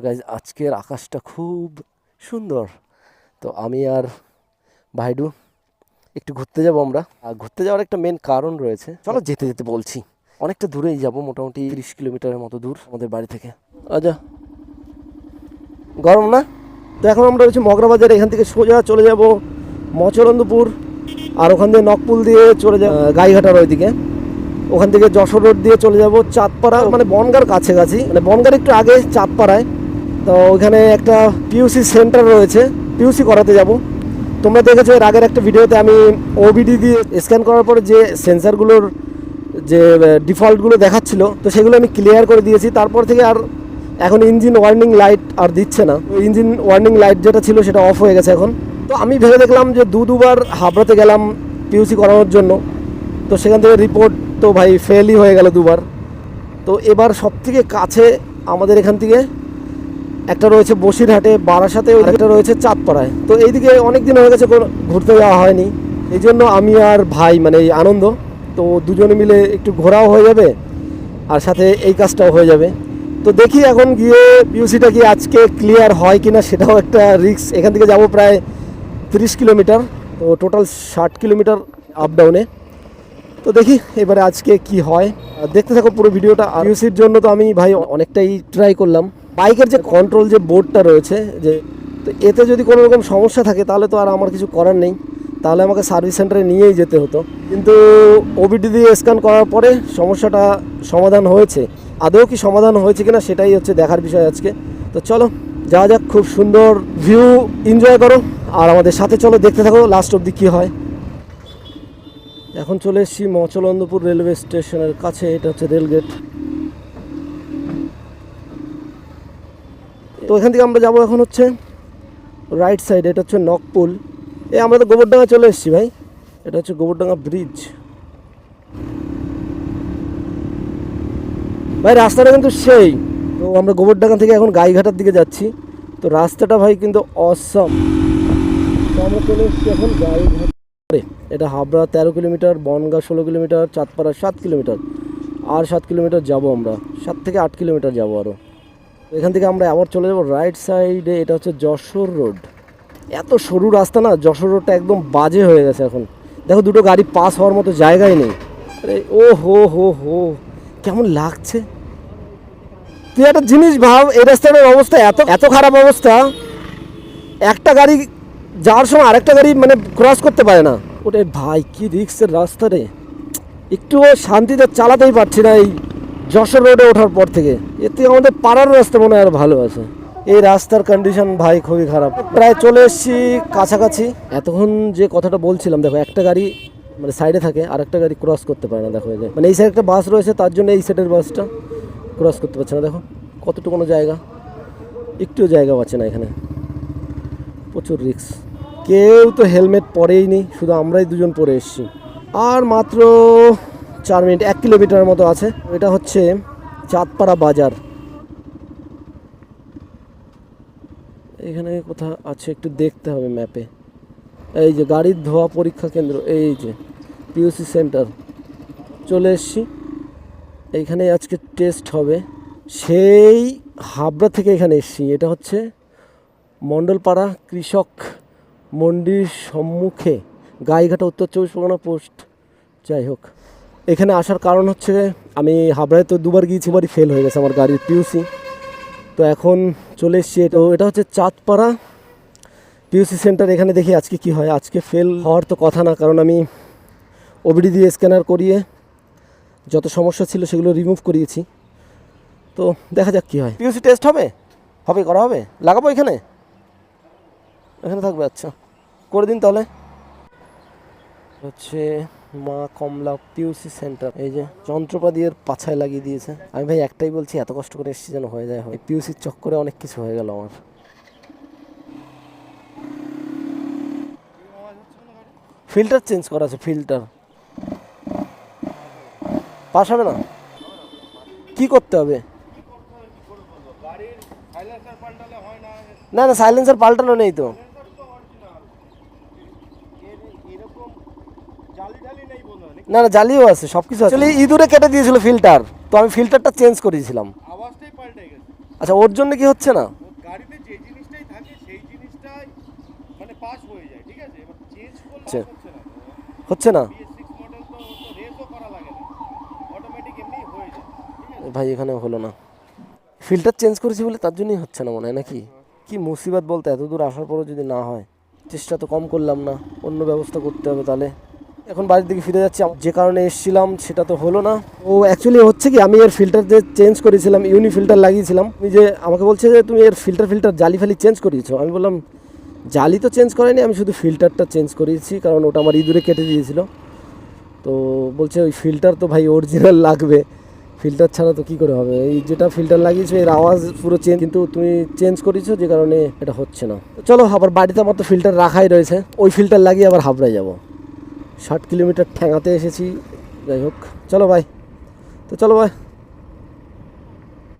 Guys আজকের আকাশটা খুব সুন্দর। তো আমি আর ভাইডু একটু ঘুরতে যাব আমরা। আর ঘুরতে যাওয়ার একটা মেন কারণ রয়েছে। চলো যেতে যেতে বলছি। অনেকটা দূরেই যাব, মোটামুটি তিরিশ কিলোমিটারের মতো দূর আমাদের বাড়ি থেকে। আচ্ছা। গরম না? তো এখন আমরা হচ্ছে মগরা বাজার এখান থেকে সোজা চলে যাব মচরন্দপুর। আর ওখান দিয়ে নকপুল দিয়ে চলে যাব গাইঘাটার ওইদিকে। ওখান থেকে যশোর রোড দিয়ে চলে যাব চাঁদপাড়া মানে বনগার কাছাকাছি। মানে বনগার একটু আগে চাঁদপাড়ায়। তো ওইখানে একটা পিউসি সেন্টার রয়েছে। পিউসি করাতে যাব। তোমরা দেখেছ এর আগের একটা ভিডিওতে আমি ওবিডি দিয়ে স্ক্যান করার পরে যে সেন্সারগুলোর যে ডিফল্টগুলো দেখাচ্ছিল, তো সেগুলো আমি ক্লিয়ার করে দিয়েছি। তারপর থেকে আর এখন ইঞ্জিন ওয়ার্নিং লাইট আর দিচ্ছে না। ইঞ্জিন ওয়ার্নিং লাইট যেটা ছিল সেটা অফ হয়ে গেছে এখন। তো আমি ভেবে দেখলাম যে দু দুবার হাবড়াতে গেলাম পিউসি করানোর জন্য। তো সেখান থেকে রিপোর্ট তো ভাই ফেলই হয়ে গেল দুবার। তো এবার সব থেকে কাছে আমাদের এখান থেকে একটা রয়েছে বসিরহাটে, বারাসাতে একটা রয়েছে চাঁদপাড়ায়। তো এইদিকে অনেক দিন হয়ে গেছে ঘুরতে যাওয়া হয়নি। এই জন্য আমি আর ভাই মানে এই আনন্দ, তো দুজনে মিলে একটু ঘোরাও হয়ে যাবে, আর সাথে এই কাজটাও হয়ে যাবে। তো দেখি এখন গিয়ে পিউসিটা কি আজকে ক্লিয়ার হয় কিনা সেটাও একটা রিস্ক এখান থেকে যাব প্রায় তিরিশ কিলোমিটার, তো টোটাল ষাট কিলোমিটার আপ ডাউনে তো দেখি এবারে আজকে কি হয়। দেখতে থাকো পুরো ভিডিওটা। আর ইউসির জন্য তো আমি ভাই অনেকটাই ট্রাই করলাম। বাইকের যে কন্ট্রোল যে বোর্ডটা রয়েছে, যে তো এতে যদি কোনো রকম সমস্যা থাকে, তাহলে তো আর আমার কিছু করার নেই। তাহলে আমাকে সার্ভিস সেন্টারে নিয়েই যেতে হতো। কিন্তু ওবিডি দিয়ে স্ক্যান করার পরে সমস্যাটা সমাধান হয়েছে। আদৌ কি সমাধান হয়েছে কিনা, সেটাই হচ্ছে দেখার বিষয় আজকে। তো চলো, যাওয়া যাক, খুব সুন্দর ভিউ এনজয় করো। আর আমাদের সাথে চলো, দেখতে থাকো লাস্ট অবধি কী হয়। এখন চলে এসেছি মচলন্দপুর রেলওয়ে স্টেশনের কাছে, এটা হচ্ছে রেলগেট। তো এখান থেকে আমরা যাব এখন হচ্ছে রাইট সাইড এটা হচ্ছে নকপুল এ, আমরা তো গোবরডাঙ্গা চলে এসেছি ভাই। এটা হচ্ছে গোবরডাঙ্গা ব্রিজ ভাই, রাস্তাটা কিন্তু সেই। তো আমরা গোবরডাঙ্গা থেকে এখন গাইঘাটার দিকে যাচ্ছি। তো রাস্তাটা ভাই কিন্তু অসম তো আমরা চলে এখন গাইঘাট। এটা হাবড়া তেরো কিলোমিটার, বনগা ষোলো কিলোমিটার, চাঁদপাড়া সাত কিলোমিটার। আর সাত কিলোমিটার যাব আমরা। সাত থেকে আট কিলোমিটার যাব আরও এখান থেকে আমরা আবার চলে যাব রাইট সাইডে এটা হচ্ছে যশোর রোড এত সরু রাস্তা না, যশোর রোডটা একদম বাজে হয়ে গেছে এখন। দেখো দুটো গাড়ি পাস হওয়ার মতো জায়গাই নেই। আরে ও হো হো হো, কেমন লাগছে। তুই একটা জিনিস ভাব, এই রাস্তাটার অবস্থা এত এত খারাপ অবস্থা, একটা গাড়ি যাওয়ার সময় আরেকটা গাড়ি মানে ক্রস করতে পারে না। ওরে ভাই, কি রিক্সের রাস্তা রে। একটুও শান্তিতে চালাতেই পারছি না এই যশোর রোডে ওঠার পর থেকে। থেকে আমাদের পাড়ার রাস্তা মনে হয় আরও ভালো আছে। এই রাস্তার কন্ডিশন ভাই খুবই খারাপ। প্রায় চলে এসেছি কাছাকাছি। এতক্ষণ যে কথাটা বলছিলাম, দেখো, একটা গাড়ি মানে সাইডে থাকে আর একটা গাড়ি ক্রস করতে পারে না, দেখো, এই মানে এই সাইডে একটা বাস রয়েছে, তার জন্য এই সাইডের বাসটা ক্রস করতে পারছে না, দেখো। কতটুকুনো জায়গা? একটুও জায়গা পাচ্ছে না এখানে। প্রচুর রিক্স কেউ তো হেলমেট পরেই নি, শুধু আমরাই দুজন পরে এসেছি। আর মাত্র চার মিনিট, এক কিলোমিটার মতো আছে। এটা হচ্ছে চাঁদপাড়া বাজার। এখানে কোথা আছে, একটু দেখতে হবে ম্যাপে। এই যে গাড়ির ধোয়া পরীক্ষা কেন্দ্র, এই যে পিউসি সেন্টার। চলে এসছি। এইখানে আজকে টেস্ট হবে। সেই হাবড়া থেকে এখানে এসছি। এটা হচ্ছে মণ্ডলপাড়া কৃষক মন্ডির সম্মুখে, গাইঘাটা উত্তর চব্বিশ পরগনা পোস্ট। যাই হোক। এখানে আসার কারণ হচ্ছে আমি হাবড়ায় তো দুবার গিয়েছি বারই ফেল হয়ে গেছে আমার গাড়ির পিউসি তো এখন চলে এসছি তো এটা হচ্ছে চাঁদপাড়া পিউসি সেন্টার এখানে দেখি আজকে কি হয়। আজকে ফেল হওয়ার তো কথা না, কারণ আমি ওবিডি দিয়ে স্ক্যানার করিয়ে যত সমস্যা ছিল সেগুলো রিমুভ করিয়েছি। তো দেখা যাক কি হয়। পিউসি টেস্ট হবে? হবে, করা হবে? লাগাবো এখানে? এখানে থাকবে আচ্ছা। করে দিন তাহলে। হচ্ছে মা কমলা পিউসি সেন্টার। এই যে যন্ত্রপাতির পাছায় লাগিয়ে দিয়েছে। আমি ভাই একটাই বলছি, এত কষ্ট করে এসেছি যেন হয়ে যায় হয়। পিউসির চক্করে অনেক কিছু হয়ে গেল আমার। ফিল্টার চেঞ্জ করা আছে, ফিল্টার। পাস হবে না? কি করতে হবে? না না সাইলেন্সার পাল্টানো নেই তো। না না জালিও আছে সব কিছু আছে ইঁদুরে কেটে দিয়েছিল ফিল্টার তো আমি ফিল্টারটা চেঞ্জ করেছিলাম। আচ্ছা ওর জন্য কি হচ্ছে না? মানে আচ্ছা। হচ্ছে না। ভাই এখানে হলো না। ফিল্টার চেঞ্জ করেছি বলে তার জন্যই হচ্ছে না মনে হয় নাকি? কি মুসিবত বলতে এত দূর আসার পরও যদি না হয় চেষ্টা তো কম করলাম না অন্য ব্যবস্থা করতে হবে তাহলে। এখন বাড়ির দিকে ফিরে যাচ্ছি। যে কারণে এসেছিলাম, সেটা তো হলো না। ও অ্যাকচুয়ালি হচ্ছে কি, আমি এর ফিল্টার যে চেঞ্জ করেছিলাম ইউনি ফিল্টার লাগিয়েছিলাম তুমি যে আমাকে বলছে যে তুমি এর ফিল্টার ফিল্টার জালি ফালি চেঞ্জ করিয়েছো। আমি বললাম, জালি তো চেঞ্জ করেনি, আমি শুধু ফিল্টারটা চেঞ্জ করিয়েছি, কারণ ওটা আমার ইঁদুরে কেটে দিয়েছিল। তো বলছে, ওই ফিল্টার তো ভাই অরিজিনাল লাগবে। ফিল্টার ছাড়া তো কী করে হবে? এই যেটা ফিল্টার লাগিয়েছো, এর আওয়াজ পুরো চেঞ্জ কিন্তু তুমি চেঞ্জ করেছ যে কারণে এটা হচ্ছে না। চলো, আবার বাড়িতে আমার তো ফিল্টার রাখাই রয়েছে। ওই ফিল্টার লাগিয়ে আবার হাবড়ায় যাব। ষাট কিলোমিটার ঠ্যাঙাতে এসেছি। যাই হোক চলো ভাই। তো চলো ভাই।